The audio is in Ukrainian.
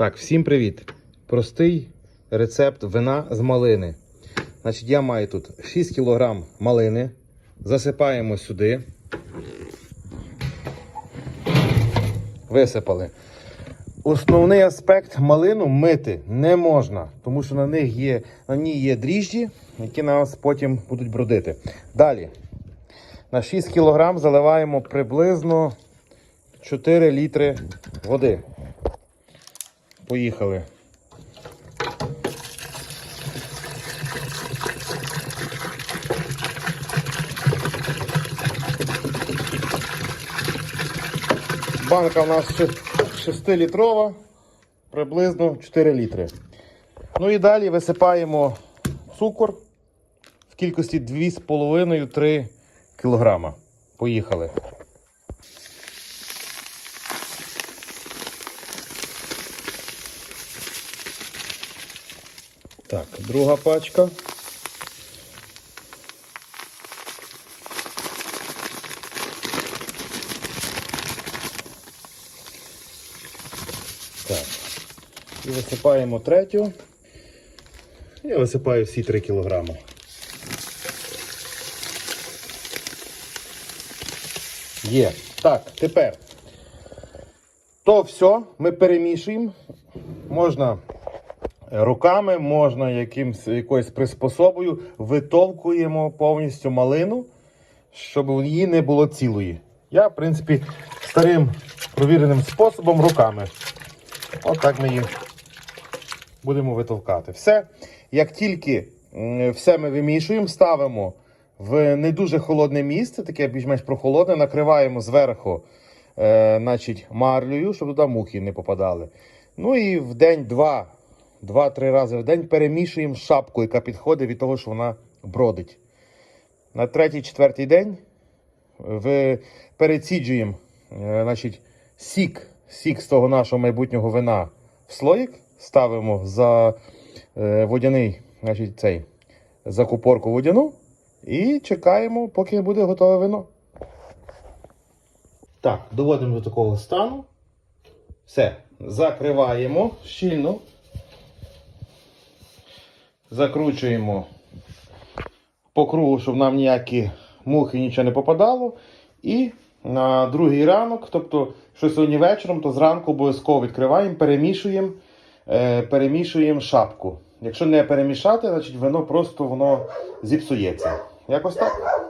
Так, всім привіт! Простий рецепт вина з малини. Значить, я маю тут 6 кг малини. Засипаємо сюди. Висипали. Основний аспект малину мити не можна, тому що на них є, на ній є дріжджі, які нас потім будуть бродити. Далі. На 6 кг заливаємо приблизно 4 літри води. Поїхали. Банка у нас 6-літрова, приблизно 4 літри. Ну і далі висипаємо цукор в кількості 2,5-3 кг. Поїхали. Так, друга пачка. Так. І висипаємо третю. Я висипаю всі 3 кілограми. Є. Так, тепер. То все ми перемішуємо. Можна руками, можна якимсь, якоюсь приспособою витовкуємо повністю малину, щоб її не було цілої. Я, в принципі, старим провіреним способом руками. Отак ми її будемо витовкати. Все. Як тільки все ми вимішуємо, ставимо в не дуже холодне місце, таке більш-менш прохолодне, накриваємо зверху е, значить, марлею, щоб туди мухи не попадали. Ну і в день-два, два-три рази в день перемішуємо шапку, яка підходить від того, що вона бродить. На третій-четвертий день переціджуємо е, значить, сік, сік з того нашого майбутнього вина в слоїк, ставимо за е, водяний, значить, цей, за купорку водяну і чекаємо, поки буде готове вино. Так, доводимо до такого стану. Все, закриваємо щільно. Закручуємо по кругу, щоб нам ніякі мухи нічого не попадало. І на другий ранок, тобто, що сьогодні вечором, то зранку обов'язково відкриваємо, перемішуємо, е, перемішуємо шапку. Якщо не перемішати, значить вино просто воно зіпсується. Якось так.